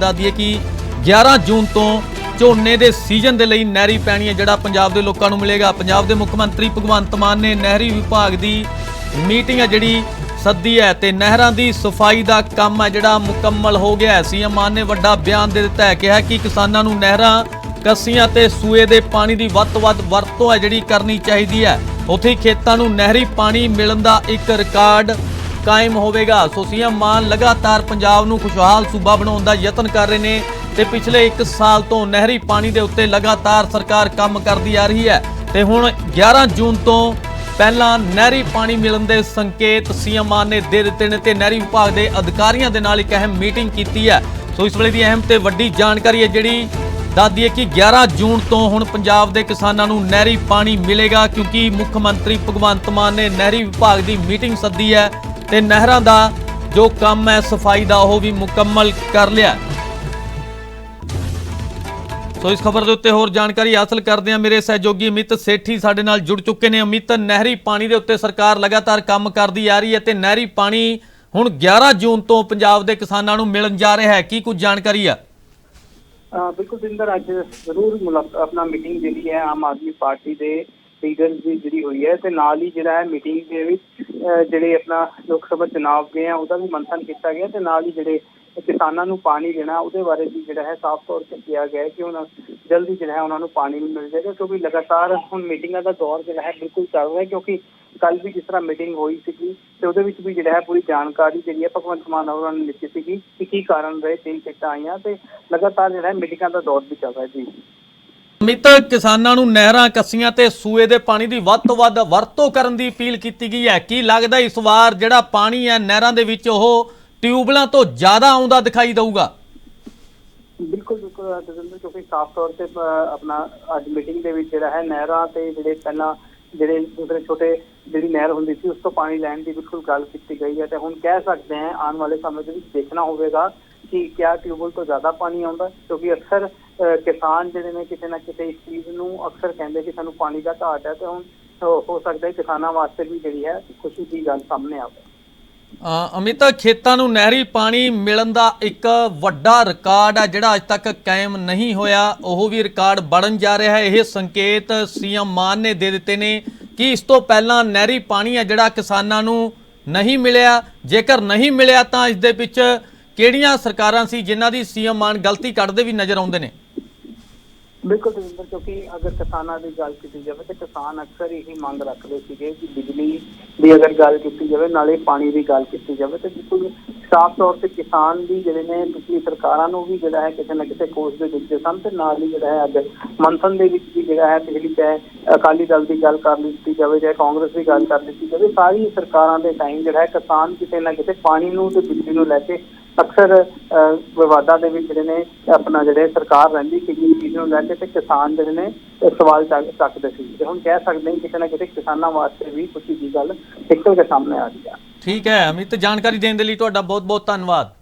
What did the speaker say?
ਦੱਸ ਕਿ 11 ਜੂਨ ਤੋਂ ਝੋਨੇ ਦੇ ਸੀਜ਼ਨ ਦੇ ਲਈ ਨਹਿਰੀ ਪੈਣੀ ਜਿਹੜਾ ਪੰਜਾਬ ਦੇ ਲੋਕਾਂ ਨੂੰ ਮਿਲੇਗਾ। ਪੰਜਾਬ ਦੇ ਮੁੱਖ ਮੰਤਰੀ ਭਗਵੰਤ ਮਾਨ ਨੇ ਨਹਿਰੀ ਵਿਭਾਗ ਦੀ ਮੀਟਿੰਗ ਹੈ ਜਿਹੜੀ ਸੱਦੀ ਹੈ ਤੇ ਨਹਿਰਾਂ ਦੀ ਸਫ਼ਾਈ ਦਾ ਕੰਮ ਹੈ ਜਿਹੜਾ ਮੁਕੰਮਲ ਹੋ ਗਿਆ ਹੈ। ਸੀਐਮ ਮਾਨ ਨੇ ਵੱਡਾ ਬਿਆਨ ਦੇ ਦਿੱਤਾ ਹੈ, ਕਿਹਾ ਕਿ ਕਿਸਾਨਾਂ ਨੂੰ ਨਹਿਰਾਂ, ਕੱਸੀਆਂ ਤੇ ਸੂਏ ਦੇ ਪਾਣੀ ਦੀ ਵੱਧ ਤੋਂ ਵੱਧ ਵਰਤੋਂ ਹੈ ਜਿਹੜੀ ਕਰਨੀ ਚਾਹੀਦੀ ਹੈ। ਉੱਥੇ ਹੀ ਖੇਤਾਂ ਨੂੰ ਨਹਿਰੀ ਪਾਣੀ ਮਿਲਣ ਦਾ ਇੱਕ ਰਿਕਾਰਡ ਕਾਇਮ ਹੋਵੇਗਾ। ਸੋ ਸੀਐਮ ਮਾਨ ਲਗਾਤਾਰ ਪੰਜਾਬ ਨੂੰ ਖੁਸ਼ਹਾਲ ਸੂਬਾ ਬਣਾਉਣ ਦਾ ਯਤਨ ਕਰ ਰਹੇ ਨੇ ਤੇ ਪਿਛਲੇ 1 ਸਾਲ ਤੋਂ ਨਹਿਰੀ ਪਾਣੀ ਦੇ ਉੱਤੇ ਲਗਾਤਾਰ ਸਰਕਾਰ ਕੰਮ ਕਰਦੀ ਆ ਰਹੀ ਹੈ। ਤੇ ਹੁਣ 11 ਜੂਨ ਤੋਂ ਪਹਿਲਾਂ ਨਹਿਰੀ ਪਾਣੀ ਮਿਲਣ ਦੇ ਸੰਕੇਤ ਸੀਐਮ ਮਾਨ ਨੇ ਦੇ ਦਿੱਤੇ ਨੇ ਤੇ ਨਹਿਰੀ ਵਿਭਾਗ ਦੇ ਅਧਿਕਾਰੀਆਂ ਦੇ ਨਾਲ ਇੱਕ ਅਹਿਮ ਮੀਟਿੰਗ ਕੀਤੀ ਹੈ। ਸੋ ਇਸ ਵੇਲੇ ਦੀ ਅਹਿਮ ਤੇ ਵੱਡੀ ਜਾਣਕਾਰੀ ਹੈ ਜਿਹੜੀ ਦੱਸਦੀ ਹੈ ਕਿ 11 ਜੂਨ ਤੋਂ ਹੁਣ ਪੰਜਾਬ ਦੇ ਕਿਸਾਨਾਂ ਨੂੰ ਨਹਿਰੀ ਪਾਣੀ ਮਿਲੇਗਾ ਕਿਉਂਕਿ ਮੁੱਖ ਮੰਤਰੀ ਭਗਵੰਤ ਮਾਨ ਨੇ ਨਹਿਰੀ ਵਿਭਾਗ ਦੀ ਮੀਟਿੰਗ ਸੱਦੀ ਹੈ। ਤੇ ਨਹਿਰਾਂ ਦਾ ਜੋ ਕੰਮ ਹੈ, ਸਫ਼ਾਈ ਦਾ, ਉਹ ਵੀ ਮੁਕੰਮਲ ਕਰ ਲਿਆ। ਸੋ ਇਸ ਖਬਰ ਦੇ ਉੱਤੇ ਹੋਰ ਜਾਣਕਾਰੀ ਹਾਸਲ ਕਰਦੇ ਹਾਂ। ਮੇਰੇ ਸਹਿਯੋਗੀ ਅਮਿਤ ਸੇਠੀ ਸਾਡੇ ਨਾਲ ਜੁੜ ਚੁੱਕੇ ਨੇ। ਅਮਿਤ, ਨਹਿਰੀ ਪਾਣੀ ਦੇ ਉੱਤੇ ਸਰਕਾਰ ਲਗਾਤਾਰ ਕੰਮ ਕਰਦੀ ਆ ਰਹੀ ਹੈ ਤੇ ਨਹਿਰੀ ਪਾਣੀ ਹੁਣ 11 ਜੂਨ ਤੋਂ ਪੰਜਾਬ ਦੇ ਕਿਸਾਨਾਂ ਨੂੰ ਮਿਲਣ ਜਾ ਰਿਹਾ ਹੈ। ਕੀ ਕੁਝ ਜਾਣਕਾਰੀ ਆ? ਬਿਲਕੁਲ ਸਿੰਦਰ ਅੱਜ ਜ਼ਰੂਰ ਆਪਣਾ ਮੀਟਿੰਗ ਜਿਹੜੀ ਹੈ ਆਮ ਆਦਮੀ ਪਾਰਟੀ ਦੇ ਲੀਡਰਸ ਦੀ ਜਿਹੜੀ ਹੋਈ ਹੈ ਤੇ ਨਾਲ ਹੀ ਜਿਹੜਾ ਹੈ ਮੀਟਿੰਗ ਦੇ ਵਿੱਚ ਜਿਹੜੇ ਆਪਣਾ ਲੋਕ ਸਭਾ ਚੁਣਾਵ ਗਏ ਆ, ਉਹਦਾ ਵੀ ਮੰਥਨ ਕੀਤਾ ਗਿਆ ਤੇ ਨਾਲ ਹੀ ਜਿਹੜੇ ਕਿਸਾਨਾਂ ਨੂੰ ਪਾਣੀ ਦੇਣਾ, ਉਹਦੇ ਬਾਰੇ ਵੀ ਜਿਹੜਾ ਹੈ ਸਾਫ਼ ਤੌਰ ਤੇ ਕਿਹਾ ਗਿਆ ਕਿ ਉਹਨਾਂ ਜਲਦੀ ਜਿਹੜਾ ਹੈ ਉਹਨਾਂ ਨੂੰ ਪਾਣੀ ਮਿਲ ਜਾਏਗਾ, ਕਿਉਂਕਿ ਲਗਾਤਾਰ ਹੁਣ ਮੀਟਿੰਗਾਂ ਦਾ ਦੌਰ ਜਿਹੜਾ ਹੈ ਬਿਲਕੁਲ ਚੱਲ ਰਿਹਾ ਕਿਉਂਕਿ ਕੱਲ ਵੀ ਜਿਸ ਤਰ੍ਹਾਂ ਮੀਟਿੰਗ ਹੋਈ ਸੀਗੀ ਤੇ ਉਹਦੇ ਵਿੱਚ ਵੀ ਜਿਹੜਾ ਹੈ ਪੂਰੀ ਜਾਣਕਾਰੀ ਜਿਹੜੀ ਹੈ ਭਗਵੰਤ ਮਾਨ ਹੋਰਾਂ ਨੇ ਦਿੱਤੀ ਸੀਗੀ ਕਿ ਕੀ ਕਾਰਨ ਰਹੇ, ਤਿੰਨ ਸਿੱਟਾਂ ਆਈਆਂ ਤੇ ਲਗਾਤਾਰ ਜਿਹੜਾ ਹੈ ਮੀਟਿੰਗਾਂ ਦਾ ਦੌਰ ਵੀ ਚੱਲ ਰਿਹਾ ਜੀ। ਅਮਿਤ, ਕਿਸਾਨਾਂ ਨੂੰ ਨਹਿਰਾਂ, ਕੱਸੀਆਂ ਤੇ ਸੂਏ ਦੇ ਪਾਣੀ ਦੀ ਵੱਧ ਤੋਂ ਵੱਧ ਵਰਤੋਂ ਕਰਨ ਦੀ ਅਪੀਲ ਕੀਤੀ ਗਈ ਹੈ। ਕੀ ਲੱਗਦਾ ਇਸ ਵਾਰ ਜਿਹੜਾ ਪਾਣੀ ਹੈ ਨਹਿਰਾਂ ਦੇ ਵਿੱਚ, ਉਹ ਟਿਊਬਲਾਂ ਤੋਂ ਜ਼ਿਆਦਾ ਆਉਂਦਾ ਦਿਖਾਈ ਦਊਗਾ? ਬਿਲਕੁਲ ਬਿਲਕੁਲ ਦਜਿੰਦਰ ਕਿਉਂਕਿ ਸਾਫ਼ ਤੌਰ ਤੇ ਆਪਣਾ ਅੱਜ ਮੀਟਿੰਗ ਦੇ ਵਿੱਚ ਜਿਹੜਾ ਹੈ, ਨਹਿਰਾਂ ਤੇ ਜਿਹੜੇ ਪਹਿਲਾਂ ਜਿਹੜੇ ਦੂਸਰੇ ਛੋਟੇ ਜਿਹੜੀ ਨਹਿਰ ਹੁੰਦੀ ਸੀ, ਉਸ ਤੋਂ ਪਾਣੀ ਲੈਣ ਦੀ ਬਿਲਕੁਲ ਗੱਲ ਕੀਤੀ ਗਈ ਹੈ ਤੇ ਹੁਣ ਕਹਿ ਸਕਦੇ ਹਾਂ, ਆਉਣ ਵਾਲੇ ਸਮੇਂ ਦੇ ਵਿੱਚ ਦੇਖਣਾ ਹੋਵੇਗਾ ਕਿ ਕਿਆ ਟਿਊਬਲ ਤੋਂ ਜ਼ਿਆਦਾ ਪਾਣੀ ਆਉਂਦਾ ਕਿਉਂਕਿ ਅਕਸਰ ਕਿਸਾਨ ਜਿਹੜੇ ਨੇ ਕਿਤੇ ਨਾ ਕਿਤੇ ਇਸ ਚੀਜ਼ ਨੂੰ ਅਕਸਰ ਕਹਿੰਦੇ ਕਿ ਸਾਨੂੰ ਪਾਣੀ ਦਾ ਘਾਟ ਹੈ ਤੇ ਹੁਣ ਹੋ ਸਕਦਾ ਹੈ ਕਿਸਾਨਾਂ ਵਾਸਤੇ ਵੀ ਜਿਹੜੀ ਹੈ ਖੁਸ਼ੀ ਦੀ ਗੱਲ ਸਾਹਮਣੇ ਆਵੇ। ਅ, ਖੇਤਾਂ ਨੂੰ ਨਹਿਰੀ ਪਾਣੀ ਮਿਲਣ ਦਾ ਇੱਕ ਵੱਡਾ ਰਿਕਾਰਡ ਹੈ ਜਿਹੜਾ ਅੱਜ ਤੱਕ ਕਾਇਮ ਨਹੀਂ ਹੋਇਆ। ਉਹ ਵੀ ਰਿਕਾਰਡ ਬਣਨ ਜਾ ਰਿਹਾ ਹੈ। ਇਹ ਸੰਕੇਤ ਸੀਐਮ ਮਾਨ ਨੇ ਦੇ ਦਿੱਤੇ ਨੇ ਕਿ ਇਸ ਤੋਂ ਪਹਿਲਾਂ ਨਹਿਰੀ ਪਾਣੀ ਆ ਜਿਹੜਾ ਕਿਸਾਨਾਂ ਨੂੰ ਨਹੀਂ ਮਿਲਿਆ। ਜੇਕਰ ਨਹੀਂ ਮਿਲਿਆ ਤਾਂ ਇਸ ਦੇ ਵਿੱਚ ਕਿਹੜੀਆਂ ਸਰਕਾਰਾਂ ਸੀ ਜਿਨ੍ਹਾਂ ਦੀ ਸੀਐਮ ਮਾਨ ਗਲਤੀ ਕੱਢਦੇ ਵੀ ਨਜ਼ਰ ਆਉਂਦੇ ਨੇ? ਬਿਲਕੁਲ ਦਵਿੰਦਰ ਕਿਉਂਕਿ ਅਗਰ ਕਿਸਾਨਾਂ ਦੀ ਗੱਲ ਕੀਤੀ ਜਾਵੇ ਤਾਂ ਕਿਸਾਨ ਅਕਸਰ ਇਹੀ ਮੰਗ ਰੱਖਦੇ ਸੀਗੇ ਕਿ ਬਿਜਲੀ ਦੀ ਅਗਰ ਗੱਲ ਕੀਤੀ ਜਾਵੇ, ਨਾਲੇ ਪਾਣੀ ਦੀ ਗੱਲ ਕੀਤੀ ਜਾਵੇ, ਤਾਂ ਬਿਲਕੁਲ ਸਾਫ਼ ਤੌਰ ਤੇ ਕਿਸਾਨ ਵੀ ਜਿਹੜੇ ਨੇ, ਪਿਛਲੀ ਸਰਕਾਰਾਂ ਨੂੰ ਵੀ ਜਿਹੜਾ ਹੈ ਕਿਤੇ ਨਾ ਕਿਤੇ ਕੋਸ਼ ਦੇ ਦਿੱਤੇ ਸਨ ਤੇ ਨਾਲ ਹੀ ਜਿਹੜਾ ਹੈ ਅੱਜ ਮੰਥਨ ਦੇ ਵਿੱਚ ਵੀ ਜਿਹੜਾ ਹੈ ਪਿਛਲੀ ਚਾਹੇ ਅਕਾਲੀ ਦਲ ਦੀ ਗੱਲ ਕਰ ਲਿੱਤੀ ਜਾਵੇ, ਚਾਹੇ ਕਾਂਗਰਸ ਦੀ ਗੱਲ ਕਰ ਲਿੱਤੀ ਜਾਵੇ, ਸਾਰੀ ਸਰਕਾਰਾਂ ਦੇ ਟਾਈਮ ਜਿਹੜਾ ਹੈ ਕਿਸਾਨ ਕਿਤੇ ਨਾ ਕਿਤੇ ਪਾਣੀ ਨੂੰ ਤੇ ਬਿਜਲੀ ਨੂੰ ਲੈ ਕੇ ਅਕਸਰ ਅਹ, ਵਿਵਾਦਾਂ ਦੇ ਵਿੱਚ ਜਿਹੜੇ ਨੇ ਆਪਣਾ ਜਿਹੜੇ ਸਰਕਾਰ ਰਹਿੰਦੀ ਸੀ ਚੀਜ਼ ਨੂੰ ਲੈ ਕੇ ਤੇ ਕਿਸਾਨ ਜਿਹੜੇ ਨੇ ਸਵਾਲ ਚੱਕਦੇ ਸੀ। ਤੇ ਹੁਣ ਕਹਿ ਸਕਦੇ ਹਾਂ ਕਿਤੇ ਨਾ ਕਿਤੇ ਕਿਸਾਨਾਂ ਵਾਸਤੇ ਵੀ ਖੁਸ਼ੀ ਦੀ ਗੱਲ ਨਿਕਲ ਕੇ ਸਾਹਮਣੇ ਆ ਰਹੀ ਆ। ਠੀਕ ਹੈ ਅਮਿਤ ਜਾਣਕਾਰੀ ਦੇਣ ਦੇ ਲਈ ਤੁਹਾਡਾ ਬਹੁਤ ਬਹੁਤ ਧੰਨਵਾਦ।